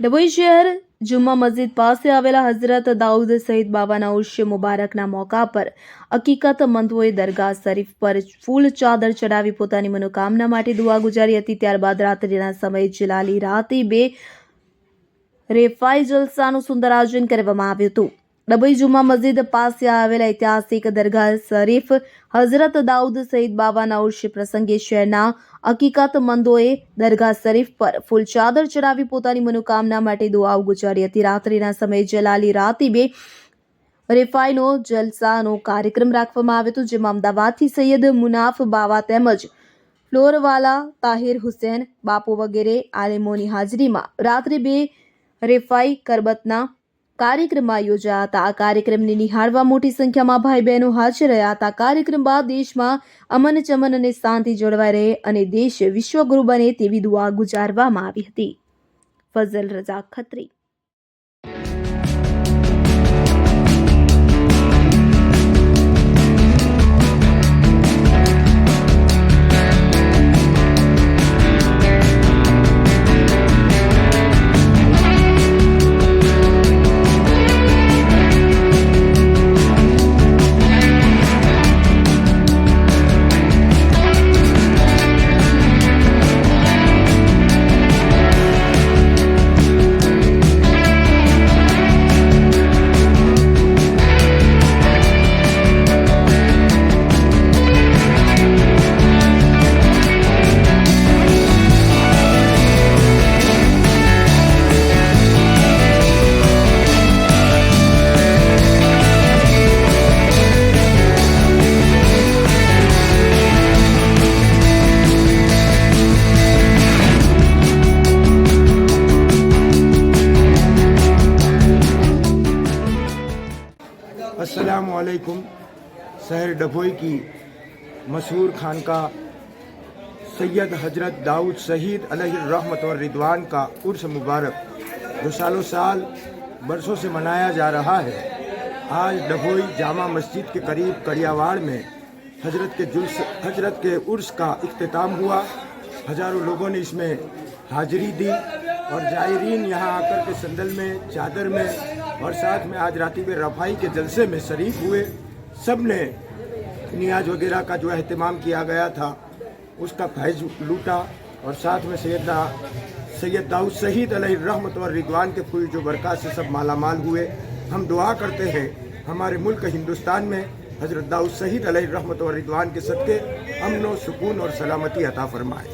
ડભોઈ શહેર જુમ્મા મસ્જિદ પાસે આવેલા હઝરત દાઉદ સહિત બાબાના ઉર્ષ મુબારકના મોકા પર હકીકત મંદોએ દરગાહ શરીફ પર ફૂલ ચાદર ચડાવી પોતાની મનોકામના માટે દુઆ ગુજારી હતી. ત્યારબાદ રાત્રિના સમયે જલાલી રાતે બે રેફાઈ જલસાનું સુંદર આયોજન કરવામાં આવ્યું હતું. ડભોઈ જુમા મસ્જિદ પાસે આવેલા ઐતિહાસિક દરગાહ શરીફ હઝરત દાઉદ સઈદ બાબાના ઉર્ષ પ્રસંગે શહેરના હકીકતમંદોએ દરગાહ શરીફ પર ફૂલ ચાદર ચડાવી પોતાની મનોકામના માટે દુઆઓ ગુજારી હતી. રાત્રિના સમયે જલાલી રાતીબે રેફાઈનો જલસાનો કાર્યક્રમ રાખવામાં આવ્યો હતો, જેમાં અમદાવાદથી સૈયદ મુનાફ બાવા તેમજ ફ્લોરવાલા તાહિર હુસેન બાપુ વગેરે આલેમોની હાજરીમાં રાત્રે બે રેફાઈ કરબતના કાર્યક્રમમાં યોજાયા હતા. આ કાર્યક્રમને નિહાળવા મોટી સંખ્યામાં ભાઈ બહેનો હાજર રહ્યા હતા. કાર્યક્રમ બાદ દેશમાં અમન ચમન અને શાંતિ જળવાઈ રહે અને દેશ વિશ્વગુરુ બને તેવી દુઆ ગુજારવામાં આવી હતી. ફઝલ રજા ખત્રી. असलकुम शहर डभोई की मशहूर खानका सैयद हज़रत दाऊद शहीद रहमत और रिदवान का उर्स मुबारक, जो सालों साल बरसों से मनाया जा रहा है। आज डभोई जामा मस्जिद के करीब कड़ियावाड़ में हज़रत के जुल्स, हज़रत के उर्स का इख्तिताम हुआ। हज़ारों लोगों ने इसमें हाजिरी दी और जायरीन यहाँ आकर के संदल में, चादर में और साथ में आज राती में रफाई के जलसे में शरीक हुए सबने नियाज वगैरह का जो अहतमाम किया गया था, उसका फैज लूटा और साथ में सैयदा सैयद दाऊद शहीद रहमत और रिदवान के फूल जो बरकत से सब मालामाल हुए। हम दुआ करते हैं, हमारे मुल्क हिंदुस्तान में हज़रत दाऊद शहीद रहमत और रिदवान के सदक़े अमन व सुकून और सलामती अता फरमाए।